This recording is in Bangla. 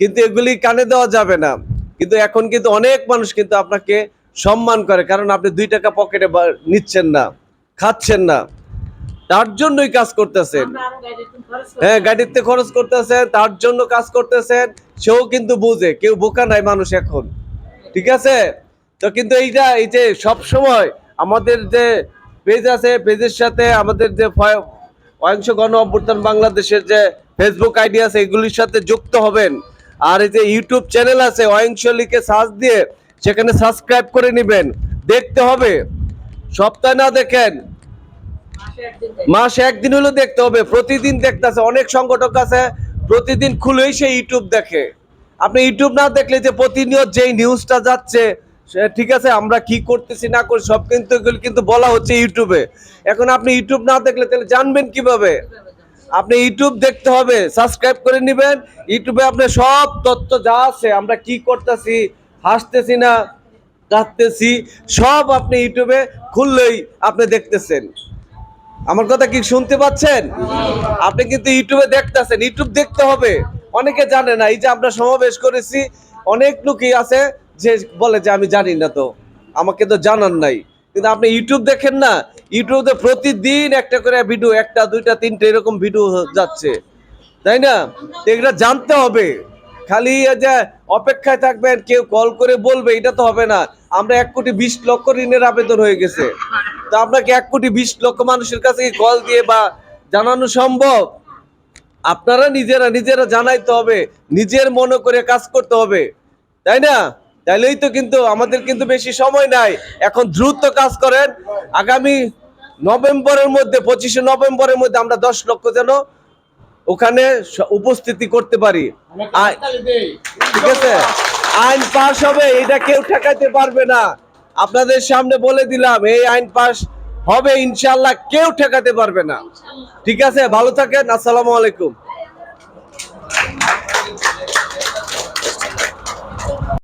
কিন্তু এগুলি কানে দেওয়া যাবে না। কিন্তু এখন কিন্তু অনেক মানুষ কিন্তু আপনাকে সম্মান করে কারণ আপনি দুই টাকা পকেটে নিচ্ছেন না খাচ্ছেন না। তার জন্যই কাজ করতেছেন। হ্যাঁ গাড়িতে খরচ করতেছেন তার জন্য কাজ করতেছেন সেও কিন্তু বুঝে কেউ বোকা নাই মানুষ এখন। ঠিক আছে? তো কিন্তু এইটা এই যে সব সময় আমাদের যে পেজ আছে পেজের সাথে আমাদের যে অহিংস গণ অভ্যুত্থান বাংলাদেশের যে ফেসবুক আইডি আছে এগুলির সাথে যুক্ত হবেন। আর এই যে ইউটিউব চ্যানেল আছে লিখে সার্চ দিয়ে সেখানে সাবস্ক্রাইব করে নেবেন। দেখতে হবে। সপ্তাহে না দেখেন, মাসে একদিন হলেও দেখতে হবে। প্রতিদিন দেখতেছে অনেক সংগঠক আছে, প্রতিদিন খুলেই সে ইউটিউব দেখে। আপনি ইউটিউব না দেখলে যে প্রতিনিয়ত যেই নিউজটা যাচ্ছে ঠিক আছে, আমরা কি করতেছি, না করি সব কিন্তু কিন্তু বলা হচ্ছে ইউটিউবে। এখন আপনি ইউটিউব না দেখলে তাহলে জানবেন কীভাবে? আপনি ইউটিউব দেখতে হবে, সাবস্ক্রাইব করে নেবেন। ইউটিউবে আপনার সব তথ্য যা আছে, আমরা কি করতেছি, হাসতেছি না, কাঁদতেছি, সব আপনি ইউটিউবে খুললেই আপনি দেখতেছেন। আমার কথা কি শুনতে পাচ্ছেন? আপনি কিন্তু ইউটিউবে দেখতেছেন, ইউটিউব দেখতে হবে। অনেকে জানে না, এই যে আমরা সমাবেশ করেছি, অনেক লোকই আছে যে বলে যে আমি জানি না তো, আমাকে তো জানার নাই। কিন্তু আপনি ইউটিউব দেখেন না ইউটিউবে প্রতিদিন একটা করে ভিডিও একটা, দুইটা, তিনটে এরকম ভিডিও যাচ্ছে। তাই না? এগুলো জানতে হবে। খালি যে অপেক্ষায় থাকবেন, কেউ কল করে বলবে, এটা তো হবে না। আমরা এক কোটি বিশ লক্ষ ঋণের আবেদন হয়ে গেছে। তো আপনাকে এক কোটি বিশ লক্ষ মানুষের কাছে কল দিয়ে বা জানানো সম্ভব? আপনারা নিজেরা নিজেরা জানাইতে হবে। নিজের মনে করে কাজ করতে হবে। তাই না? তাইলেই তো কিন্তু আমাদের কিন্তু বেশি সময় নাই। এখন দ্রুত কাজ করেন। আগামী নভেম্বরের মধ্যে, পঁচিশে নভেম্বরের মধ্যে আমরা দশ লক্ষ যেন ওখানে উপস্থিতি করতে পারি। ঠিক আছে? আইন পাশ হবে, এটা কেউ ঠেকাইতে পারবে না। আপনাদের সামনে বলে দিলাম, এই আইন পাশ হবে, ইনশাল্লাহ কেউ ঠেকাতে পারবে না। ঠিক আছে? ভালো থাকেন, আসসালামু আলাইকুম।